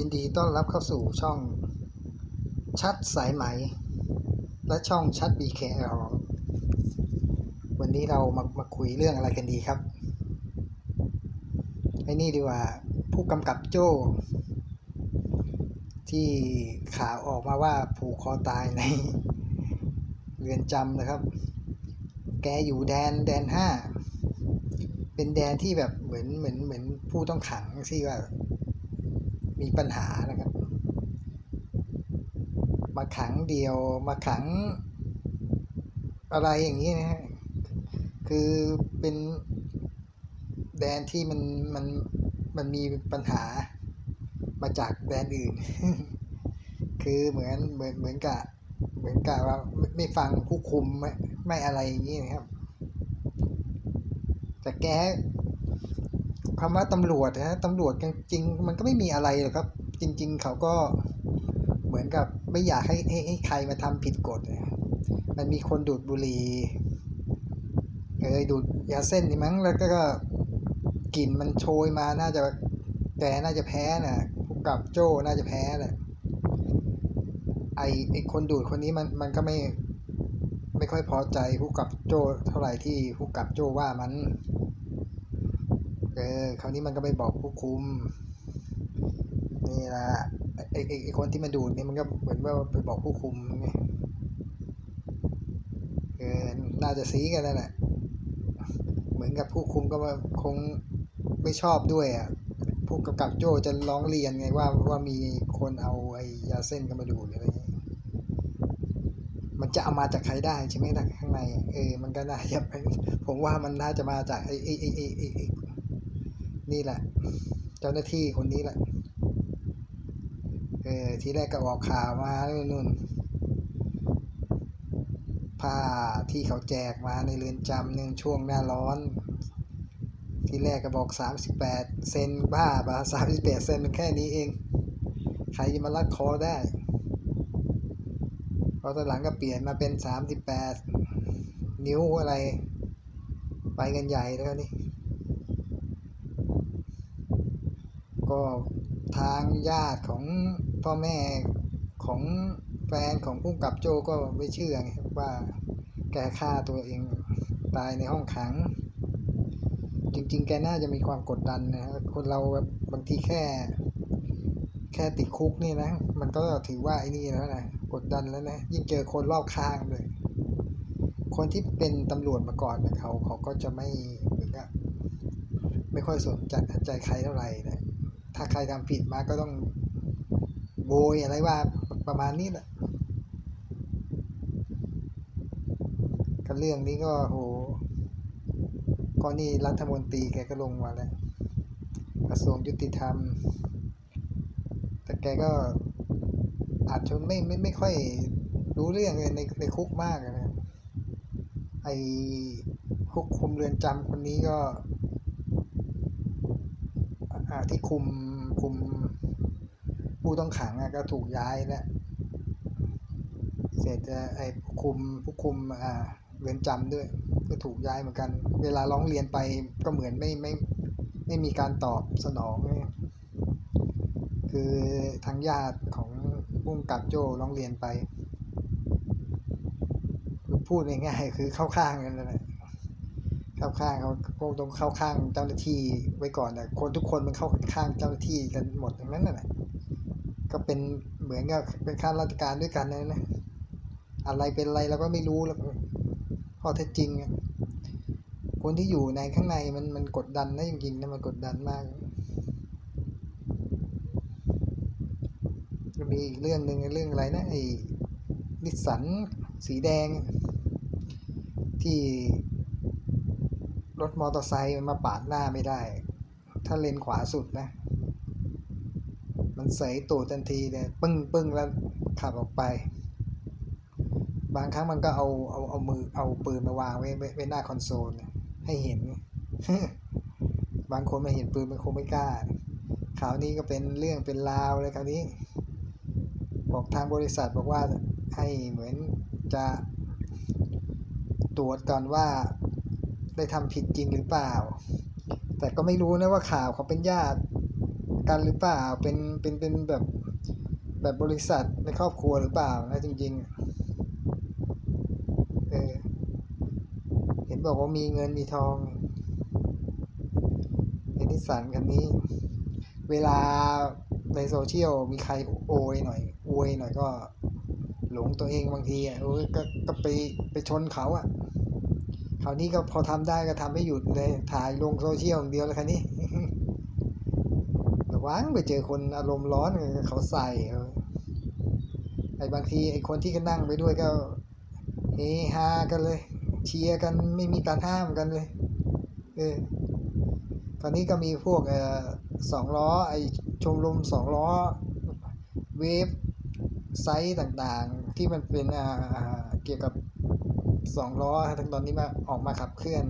ยินดีต้อนรับเข้าสู่ช่องชัดสายไหม และช่องชัด BKL วันนี้เรามามาคุยเรื่องอะไรกันดีครับไอ้นี่ดีกว่าผู้กำกับโจ้ ที่ข่าวออกมาว่าผูกคอตายในเรือนจำนะครับ แกอยู่แดนแดนห้าเป็นแดนที่แบบเหมือนเหมือนเหมือนผู้ต้องขังที่ว่า มีปัญหานะครับ มาขังเดียวมาขัง อะไรอย่างนี้นะฮะคือเป็นแดนที่มันมันมันมีปัญหามาจากแดนอื่น คือเหมือนเหมือนเหมือนกับเหมือนกับว่าไม่ไม่ฟังผู้คุมไม่ไม่อะไรอย่างนี้นะครับแต่แก คำว่าตำรวจนะตำรวจจริงๆมันก็ไม่มีอะไรหรอกครับ จริง ๆ เขาก็เหมือนกับไม่อยากให้ให้ให้ใครมาทำผิดกฎนะมันมีคนดูดบุหรี่เอยดูดยาเส้นนี่มั้งแล้วก็กลิ่นมันโชยมาน่าจะแกน่าจะแพ้น่ะผู้กับโจ้น่าจะแพ้แหละไอไอคนดูดคนนี้มันมันก็ไม่ไม่ค่อยพอใจผู้กับโจ้เท่าไหร่ที่ผู้กับโจ้ว่ามัน เออคราวนี้มันก็ไปบอกผู้คุม นี่ละไอไอไอคนที่มาดูดนี่มันก็เหมือนว่าไปบอกผู้คุมไงเออน่าจะซีกันนั่นแหละเหมือนกับผู้คุมก็มาคงไม่ชอบด้วยอะผู้กำกับโจจะร้องเรียนไงว่าว่ามีคนเอาไอยาเส้นกันมาดูดอะไรเงี้ยมันจะเอามาจากใครได้ใช่ไหมล่ะข้างใน เออ มันก็น่าจะเป็นผมว่ามันน่าจะมาจากไอไอไอไอไอไอ้ นี่แหละ เจ้าหน้าที่คนนี้แหละ เออทีแรกก็ออกข่าวมานู่นนู่นผ้าที่เขาแจกมาในเรือนจำหนึ่งช่วงหน้าร้อน ทีแรกก็บอก 38 เซนบ้าบ้า38 เซนมันแค่นี้เอง ใครจะมาลัดคอได้พอตอนหลังก็เปลี่ยนมาเป็น 38 นิ้วอะไร ไปกันใหญ่แล้วนี่ ก็ทางญาติของพ่อแม่ของแฟนของผู้กับโจก็ไม่เชื่อไงครับว่าแกฆ่าตัวเองตายในห้องขัง จริง ๆ แกน่าจะมีความกดดันนะครับคนเราแบบบางทีแค่ แค่ติดคุกนี่นะ มันก็ถือว่าไอ้นี่แล้วนะกดดันแล้วนะยิ่งเจอคนรอบข้างเลย คนที่เป็นตำรวจมาก่อนนะเขาเขาก็จะไม่เหมือนกับไม่ค่อยสนใจใจใครเท่าไหร่นะ ถ้าใครทำผิดมาก็ต้องโบยอะไรว่าประมาณนี้แหละกับเรื่องนี้ก็โหก็นี่รัฐมนตรีแกก็ลงมาแล้วกระทรวงยุติธรรม แต่แกก็อาจจะไม่ไม่ไม่ค่อยรู้เรื่องเลยในในคุกมากนะไอคุกคุมเรือนจำคนนี้ก็ ที่คุมคุมผู้ต้องขังอะก็ถูกย้ายแล้วเสร็จจะไอ้ผู้คุมผู้คุมอ่าเรือนจำด้วย ก็ถูกย้ายเหมือนกัน เวลาร้องเรียนไปก็เหมือนไม่ไม่ไม่มีการตอบสนอง คือทางญาติของผู้กำกับโจ้ร้องเรียนไปพูดง่ายๆคือเข้าข้างกันนั่นแหละ เข้าข้างเขาคงต้องเข้าข้างเจ้าหน้าที่ไว้ก่อนนะคนทุกคนมันเข้าข้างเจ้าหน้าที่กันหมดอย่างนั้นน่ะก็เป็นเหมือนกับเป็นข้าราชการด้วยกันนะนะอะไรเป็นอะไรเราก็ไม่รู้แล้วข้อเท็จจริงคนที่อยู่ในข้างในมันมันกดดันนะจริงๆนะมันกดดันมากมีอีกเรื่องหนึ่งเรื่องอะไรนะไอ้นิสสันสีแดง ที่ รถมอเตอร์ไซค์มันมาปาดหน้าไม่ได้ ถ้าเลนขวาสุดนะ มันเสยตูดทันทีเลยปึ้งปึ้งแล้วขับออกไป บางครั้งมันก็เอาเอาเอามือเอาปืนมาวางไว้ไว้หน้าคอนโซล ให้เห็น บางคนไม่เห็นปืนมันคงไม่กล้าข่าวนี้ก็เป็นเรื่องเป็นราวเลยคราวนี้ บอกทางบริษัทบอกว่าให้เหมือนจะตรวจก่อนว่า ได้ทำผิดจริงหรือเปล่า แต่ก็ไม่รู้นะว่าข่าวเขาเป็นญาติกันหรือเปล่า เป็นเป็นเป็นแบบแบบบริษัทในครอบครัวหรือเปล่านะจริงๆเออเห็นบอกว่ามีเงินมีทองไอ้นิสสันคันนี้ เวลาในโซเชียลมีใครโอยหน่อยอวยหน่อยก็ หลงตัวเองบางทีอะโอ้ยก็ก็ไปไปชนเขาอะาวนี้ก็พอทำได้ก็ทำไม่หยุดเลย ถ่ายลงโซเชียลอย่างเดียวเลยคันนี้ระวังไปเจอคนอารมณ์ร้อนเขาใส่ไอ้บางทีไอ้คนที่ก็นั่งไปด้วยก็เฮฮากันเลย เชียร์กันไม่มีการห้ามกันเลย เออตอนนี้ก็มีพวกเอ่อสองล้อ ไอ้ชมรมสองล้อ เวฟไซต์ต่างๆ ที่มันเป็นอ่า สองล้อทั้งตอนนี้มาออกมาขับเคลื่อน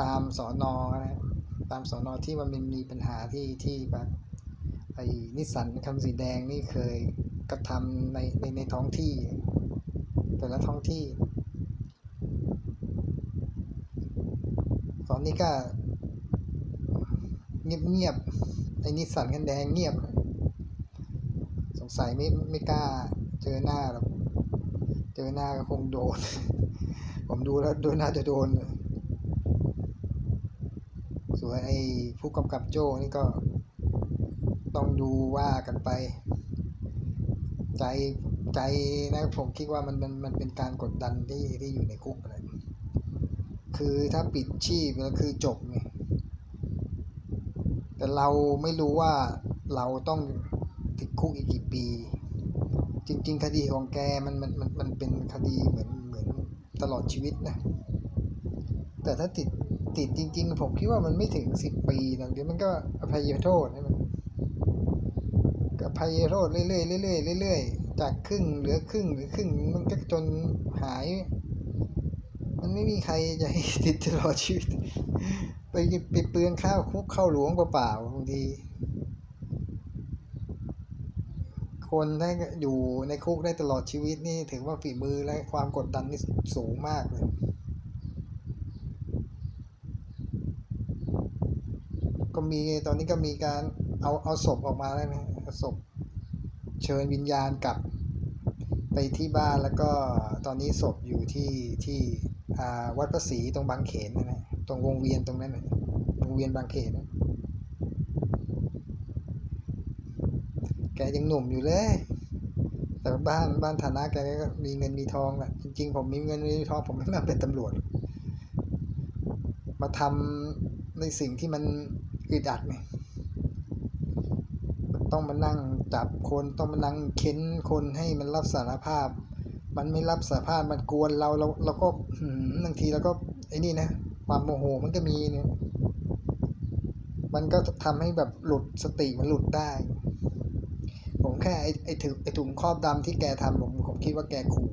ตามสอนอนะตามสอนอที่มันมีปัญหาที่ที่แบบไอ้นิสสันคันสีแดงนี่เคยกระทำในในในท้องที่ แต่ละท้องที่ ตอนนี้ก็ เงียบๆไอ้นิสสันกันแดงเงียบ สงสัยไม่ไม่กล้าเจอหน้าหรอก เจอหน้าก็คงโดน ผมดูแล้วโดนน่าจะโดน ส่วนไอ้ผู้กำกับโจ้นี่ก็ ต้องดูว่ากันไป ใจใจนะผมคิดว่ามันมันมันเป็นการกดดันที่ที่อยู่ในคุกอะไรคือถ้าปิดชีพแล้วคือจบไงแต่เราไม่รู้ว่าเราต้องติดคุกอีกกี่ปี จริง ๆ คดีของแกมันมันมันมันเป็นคดีเหมือนเหมือนตลอดชีวิตนะ แต่ถ้าติดติดจริง ๆ ผมคิดว่ามันไม่ถึงสิบปีหรอกเดี๋ยวมันก็อภัยโทษใช่ไหมก็อภัยโทษเรื่อยๆเรื่อยๆเรื่อยๆจากครึ่งเหลือครึ่งหรือครึ่งมันก็จนหาย มันไม่มีใครจะให้ติดตลอดชีวิต ไปไปเปลืองข้าวคุกเข้าหลวงเปล่าๆบางที คนถ้อยู่ในคุกได้ตลอดชีวิตนี่ถือว่าฝีมือและความกดดันนี่สูงมากเลย ก็มีตอนนี้ก็มีการเอาเอาศพออกมาแล้วนะศพเชิญวิญญาณกลับไปที่บ้านแล้วก็ตอนนี้ศพอยู่ที่ที่อาวัดพระศรีตรงบางเขนนะนะตรงวงเวียนตรงนั้นนะวงเวียนบางเขนนะ แกยังหนุ่มอยู่เลย แต่บ้านบ้านฐานะแกก็มีเงินมีทองแหละจริง ๆ ผมมีเงินมีทองผมไม่มาเป็นตำรวจ มาทำในสิ่งที่มันอึดอัดไงต้องมานั่งจับคนต้องมานั่งเค้นคนให้มันรับสารภาพ มันไม่รับสารภาพมันกวนเราเราเราก็บางทีเราก็ไอ้นี่นะความโมโหมันก็มีเนี่ยมันก็ทำให้แบบหลุดสติมันหลุดได้ ผมแค่ไอ้ไอ้ถุงไอ้ถุงครอบดำที่แกทำผมผมคิดว่าแกขู่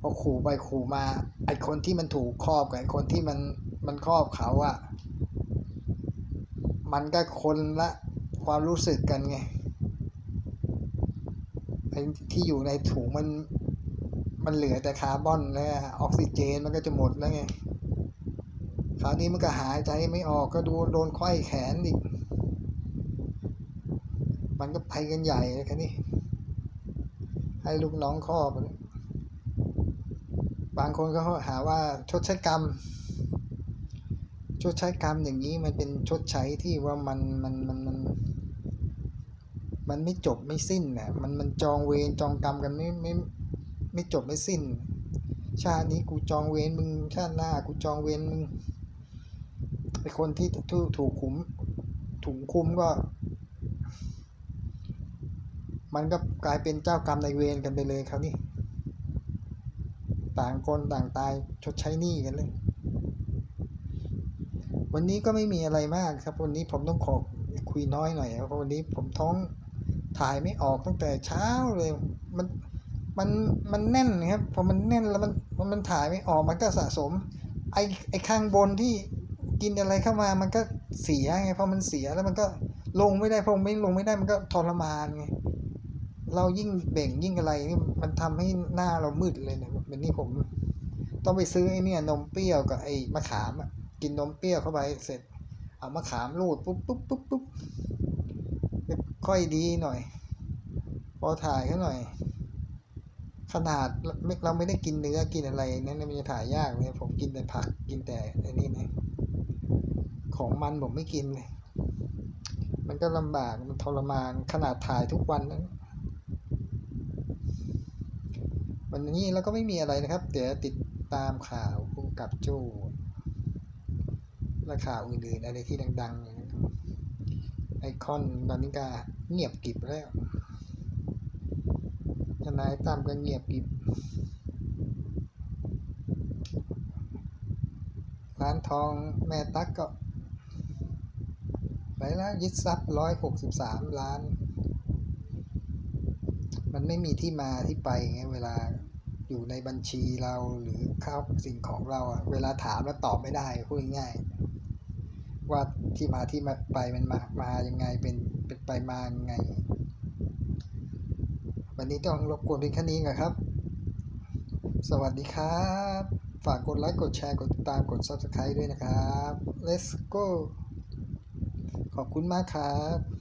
พอขู่ไปขู่มา ไอ้คนที่มันถูกครอบกับไอ้คนที่มันมันครอบเขาอะมันก็คนละความรู้สึกกันไงไอ้ที่อยู่ในถุงมันมันเหลือแต่คาร์บอนแล้วออกซิเจนมันก็จะหมดแล้วไง คราวนี้มันก็หายใจไม่ออกก็ดูโดนไขว้แขนอีก มันก็ไปกันใหญ่เลยคันนี้ให้ลูกน้องครอบ บางคนก็หาว่าชดใช้กรรม ชดใช้กรรมอย่างนี้มันเป็นชดใช้ที่ว่ามันมันมันมันมันไม่จบไม่สิ้นน่ะมันมันจองเวรจองกรรมกันไม่ไม่ไม่จบไม่สิ้น ชาตินี้กูจองเวรมึงชาติหน้ากูจองเวรมึงไอคนที่ถูกถูกคุมถูกคุมก็ มันก็กลายเป็นเจ้ากรรมในายเวรกันไปเลยครับนี่ ต่างคนต่างตายชดใช้หนี้กันเลย วันนี้ก็ไม่มีอะไรมากครับ วันนี้ผมต้องขอคุยน้อยหน่อยเพราะวันนี้ผมท้องถ่ายไม่ออกตั้งแต่เช้าเลย มันมันมันแน่นครับพอมันแน่นแล้วมันมันมันถ่ายไม่ออกมันก็สะสม ไอไอข้างบนที่กินอะไรเข้ามามันก็เสียไงพอมันเสียแล้วมันก็ลงไม่ได้พอไม่ลงไม่ได้มันก็ทรมานไง เรายิ่งเบ่งยิ่งอะไรนี่มันทำให้หน้าเรามืดเลยเนี่ยเป็นนี่ผม ต้องไปซื้อไอ้นี่นมเปรี้ยวกับไอ้มะขามอะกินนมเปรี้ยวเข้าไปเสร็จ เอามะขามรูดปุ๊บปุ๊บปุ๊บปุ๊บค่อยดีหน่อย พอถ่ายเขาหน่อย ขนาดไม่เราไม่ได้กินเนื้อกินอะไรนั่นมันจะถ่ายยากเลยผมกินแต่ผักกินแต่ไอ้นี่นะของมันผมไม่กินเลยมันก็ลำบากมันทรมานขนาดถ่ายทุกวันนั้น วันนี้เราก็ไม่มีอะไรนะครับ เดี๋ยวติดตามข่าวผู้กำกับโจ้และข่าวอื่นๆอะไรที่ดังๆไอคอนตอนนี้ก็เงียบกิบแล้วทนายตั้มก็เงียบกิบร้านทองแม่ตั๊กก็ไปแล้วยึดทรัพย์ร้อยหกสิบสามล้าน มันไม่มีที่มาที่ไปไงเวลาอยู่ในบัญชีเราหรือข้าวสิ่งของเราอะเวลาถามแล้วตอบไม่ได้พูดง่ายว่าที่มาที่มาไปมันมามายังไงเป็นเป็นไปมายังไง วันนี้ต้องรบกวนเพียงแค่นี้ก่อนครับ สวัสดีครับ ฝากกดไลค์กดแชร์กดติดตามกด subscribe ด้วยนะครับ let's go ขอบคุณมากครับ